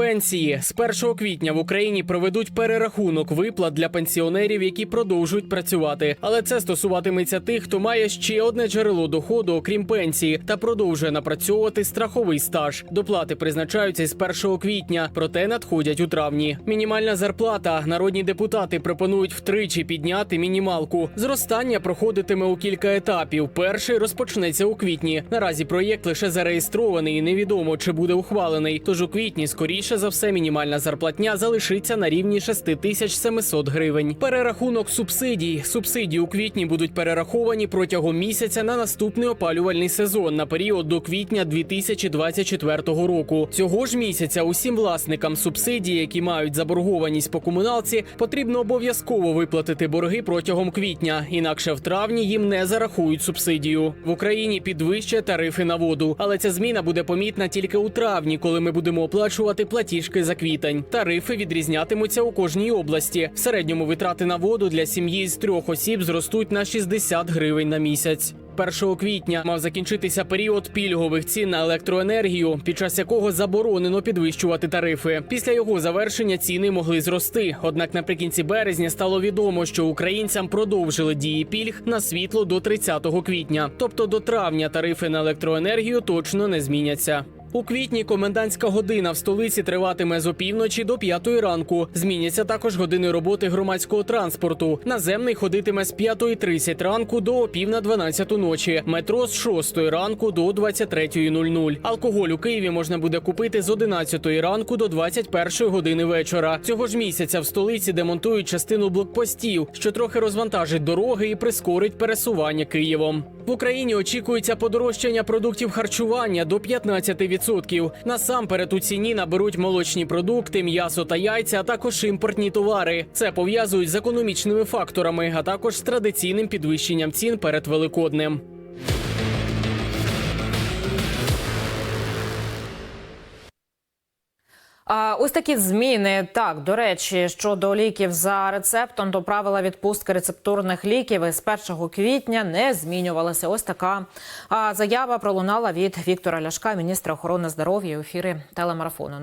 Пенсії з 1 квітня в Україні проведуть перерахунок виплат для пенсіонерів, які продовжують працювати. Але це стосуватиметься тих, хто має ще одне джерело доходу, окрім пенсії, та продовжує напрацьовувати страховий стаж. Доплати призначаються з 1 квітня, проте надходять у травні. Мінімальна зарплата. Народні депутати пропонують втричі підняти мінімалку. Зростання проходитиме у кілька етапів. Перший розпочнеться у квітні. Наразі проєкт лише зареєстрований і невідомо, чи буде ухвалений. Тож у квітні скоріше за все мінімальна зарплатня залишиться на рівні 6700 гривень. Перерахунок субсидій. Субсидії у квітні будуть перераховані протягом місяця на наступний опалювальний сезон на період до квітня 2024 року. Цього ж місяця усім власникам субсидій, які мають заборгованість по комуналці, потрібно обов'язково виплатити борги протягом квітня, інакше в травні їм не зарахують субсидію. В Україні підвищать тарифи на воду, але ця зміна буде помітна тільки у травні, коли ми будемо оплачувати платіжки за квітень. Тарифи відрізнятимуться у кожній області. В середньому витрати на воду для сім'ї з трьох осіб зростуть на 60 гривень на місяць. 1 квітня мав закінчитися період пільгових цін на електроенергію, під час якого заборонено підвищувати тарифи. Після його завершення ціни могли зрости. Однак наприкінці березня стало відомо, що українцям продовжили дії пільг на світло до 30 квітня. Тобто до травня тарифи на електроенергію точно не зміняться. У квітні комендантська година в столиці триватиме з опівночі до п'ятої ранку. Зміняться також години роботи громадського транспорту. Наземний ходитиме з 5.30 ранку до опів на 12 ночі. Метро з 6 ранку до 23.00. Алкоголь у Києві можна буде купити з 11 ранку до 21 години вечора. Цього ж місяця в столиці демонтують частину блокпостів, що трохи розвантажить дороги і прискорить пересування Києвом. В Україні очікується подорожчання продуктів харчування до 15%. Насамперед у ціні наберуть молочні продукти, м'ясо та яйця, а також імпортні товари. Це пов'язують з економічними факторами, а також з традиційним підвищенням цін перед Великоднем. Ось такі зміни. Так, до речі, щодо ліків за рецептом, то правила відпустки рецептурних ліків із 1 квітня не змінювалися. Ось така заява пролунала від Віктора Ляшка, міністра охорони здоров'я у ефірі телемарафону.